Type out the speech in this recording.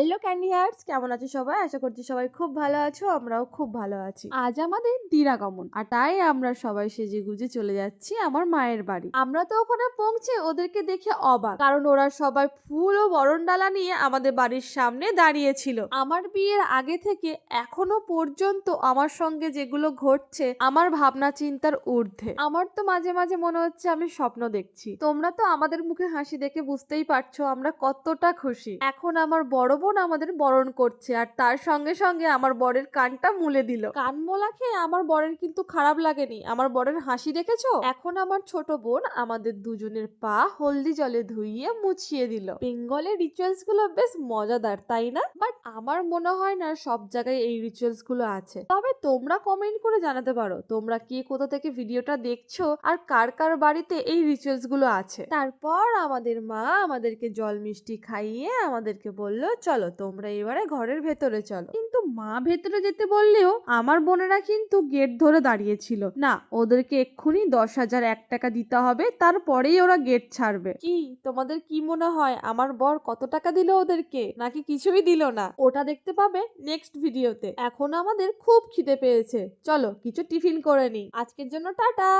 Hello candy hertz, কেমন আছো সবাই? আশা করছি সবাই খুব ভালো আছো, আমরাও খুব ভালো আছি। আজ আমাদের দিরাগমন আর তাই আমরা সবাই সেজে গুজে চলে যাচ্ছি আমার মায়ের বাড়ি। আমরা তো ওখানে পৌঁছে ওদেরকে দেখে অবাক, কারণ ওরা সবাই ফুল ও বরণ ডালা নিয়ে আমাদের বাড়ির সামনে দাঁড়িয়েছিল। আমার বিয়ের আগে থেকে এখনও পর্যন্ত আমার সঙ্গে যেগুলো ঘটছে, আমার ভাবনা চিন্তার ঊর্ধ্বে। আমার তো মাঝে মাঝে মনে হচ্ছে আমি স্বপ্ন দেখছি। তোমরা তো আমাদের মুখে হাসি দেখে বুঝতেই পারছ আমরা কতটা খুশি। এখন আমার বড় বোন আমাদের বরণ করছে আর তার সঙ্গে সঙ্গে আমার বরের কানটা মুলে দিল। কান মোলা খেয়ে আমার বরের কিন্তু খারাপ লাগেনি। আমার বরের হাসি দেখেছ? এখন আমার ছোট বোন আমাদের দুজনের পা হলদি জলে ধুইয়ে মুছিয়ে দিল। বেঙ্গলের রিচুয়ালসগুলো বেশ মজাদার, তাই না? বাট আমার মনে হয় না সব জায়গায় এই রিচুয়ালসগুলো আছে। তবে তোমরা কমেন্ট করে জানাতে পারো, তোমরা কে কোথা থেকে ভিডিওটা দেখছ আর কার কার বাড়িতে এই রিচুয়ালসগুলো আছে। তারপর আমাদের মা আমাদেরকে জল মিষ্টি খাইয়ে আমাদেরকে বলল চলো, তোমরা এবারে ঘরের ভেতরে চলো। কিন্তু মা ভেতরে যেতে বললেও আমার বোনেরা কিন্তু গেট ধরে দাঁড়িয়েছিল। না, ওদেরকে এক্ষুনি দশ হাজার এক টাকা দিতে হবে, তারপরেই ওরা গেট ছাড়বে। কি, তোমাদের কি মনে হয়, আমার বর কত টাকা দিল ওদেরকে? নাকি কিছুই দিল না? ওটা দেখতে পাবে নেক্সট ভিডিওতে এখন আমাদের খুব খিদে পেয়েছে। চলো, কিছু টিফিন করে নিই। আজকের জন্য টাটা!